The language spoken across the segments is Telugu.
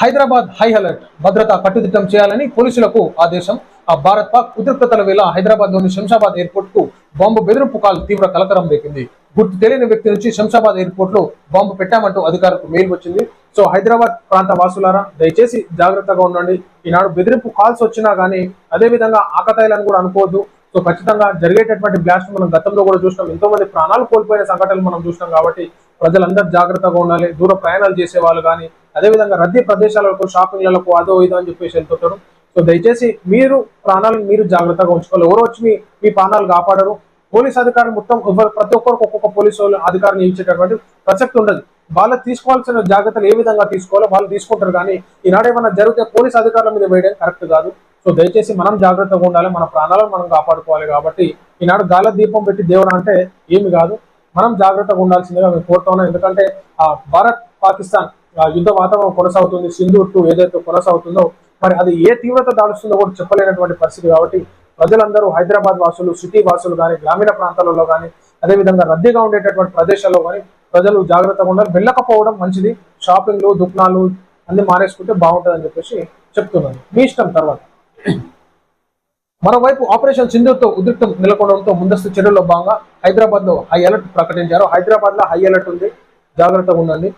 Hyderabad high alert. భద్రత కట్టుదిట్టం చేయాలని పోలీసులకు ఆదేశం. ఆ భారత్ పాక్ ఉద్రిక్తతల వేళ హైదరాబాద్లోని శంషాబాద్ ఎయిర్పోర్ట్కు బాంబు బెదిరింపు కాల్ తీవ్ర కలకరం రేపింది. గుర్తు తెలియని వ్యక్తి నుంచి శంషాబాద్ ఎయిర్పోర్ట్లో బాంబు పెట్టామంటూ అధికారులకు మెయిల్ వచ్చింది. సో హైదరాబాద్ ప్రాంత వాసులారా దయచేసి జాగ్రత్తగా ఉండండి. ఈనాడు బెదిరింపు కాల్స్ వచ్చినా గానీ అదే విధంగా ఆకతాయిలను కూడా అనుకోవద్దు. సో ఖచ్చితంగా జరిగేటటువంటి బ్లాస్ట్ మనం గతంలో కూడా చూసినాం. ఎంతో మంది ప్రాణాలు కోల్పోయిన సంఘటనలు మనం చూసినాం కాబట్టి ప్రజలందరూ జాగ్రత్తగా ఉండాలి. దూర ప్రయాణాలు చేసే వాళ్ళు కానీ అదేవిధంగా రద్దీ ప్రదేశాలకు షాపింగ్లకు అదో ఇదో అని చెప్పేసి వెళ్తుంటారు. సో దయచేసి మీరు ప్రాణాలను మీరు జాగ్రత్తగా ఉంచుకోవాలి. ఎవరు వచ్చి మీ మీ ప్రాణాలు కాపాడరు. పోలీస్ అధికారులు మొత్తం ఎవరు- ప్రతి ఒక్కరికి ఒక్కొక్క పోలీసు వాళ్ళు అధికారిని ఇచ్చేటటువంటి ప్రసక్తి ఉండదు. వాళ్ళు తీసుకోవాల్సిన జాగ్రత్తలు ఏ విధంగా తీసుకోవాలో వాళ్ళు తీసుకుంటారు. కానీ ఈనాడు ఏమైనా జరిగితే పోలీస్ అధికారుల మీద వేయడం కరెక్ట్ కాదు. సో దయచేసి మనం జాగ్రత్తగా ఉండాలి. మన ప్రాణాలను మనం కాపాడుకోవాలి కాబట్టి ఈనాడు గాల దీపం పెట్టి దేవుడు అంటే ఏమి కాదు. మనం జాగ్రత్తగా ఉండాల్సిందిగా మేము కోరుతా ఉన్నాం. ఎందుకంటే ఆ భారత్ పాకిస్తాన్ యుద్ధ వాతావరణం కొనసాగుతుంది సింధు టూ ఏదైతే కొనసాగుతుందో మరి అది ఏ తీవ్రత దాడుస్తుందో కూడా చెప్పలేనటువంటి పరిస్థితి కాబట్టి ప్రజలందరూ హైదరాబాద్ వాసులు సిటీ వాసులు కానీ గ్రామీణ ప్రాంతాలలో కానీ అదేవిధంగా రద్దీగా ఉండేటటువంటి ప్రదేశాల్లో కానీ ప్రజలు జాగ్రత్తగా ఉండాలి. వెళ్ళకపోవడం మంచిది. షాపింగ్లు దుకాణాలు అన్ని మానేసుకుంటే బాగుంటుంది అని చెప్పేసి చెప్తున్నాను. మీ ఇష్టం తర్వాత. మరోవైపు ఆపరేషన్ సింధుతో ఉద్రిక్తం నెలకొనడంతో ముందస్తు చర్యల్లో భాగంగా హైదరాబాద్లో హై అలర్ట్ ప్రకటించారు. హైదరాబాద్లో హై అలర్ట్ ఉంది. జాగ్రత్తగా ఉండండి.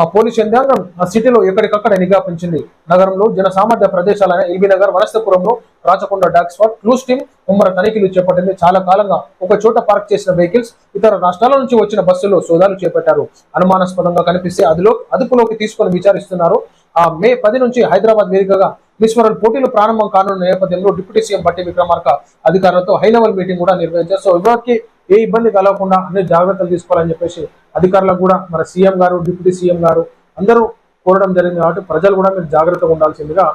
ఆ పోలీస్ యంత్రాంగం ఆ సిటీలో ఎక్కడికక్కడ నిఘా పెంచింది. నగరంలో జన సామర్థ్య ప్రదేశాలైన ఎల్బీ నగర్ వనస్థపురంలో రాచకొండ డాక్ స్పాట్ క్లూస్ టీమ్ ముమ్మర తనిఖీలు చేపట్టింది. చాలా కాలంగా ఒక చోట పార్క్ చేసిన వెహికల్స్ ఇతర రాష్ట్రాల నుంచి వచ్చిన బస్సుల్లో సోదాలు చేపట్టారు. అనుమానాస్పదంగా కనిపిస్తే అదిలో అదుపులోకి తీసుకొని విచారిస్తున్నారు. ఆ మే పది నుంచి హైదరాబాద్ వేదికగా మిస్ వరల్డ్ పోటీలు ప్రారంభం కానున్న నేపథ్యంలో డిప్యూటీ సీఎం బట్టి విక్రమార్క అధికారులతో హై లెవెల్ మీటింగ్ కూడా నిర్వహించారు. సో ఎవరికి ఏ ఇబ్బంది కలగకుండా అన్ని జాగ్రత్తలు తీసుకోవాలని చెప్పేసి అధికారులకు కూడా మన సీఎం గారు డిప్యూటీ సీఎం గారు అందరూ కోరడం జరిగింది కాబట్టి ప్రజలు కూడా మీరు జాగ్రత్తగా ఉండాల్సిందిగా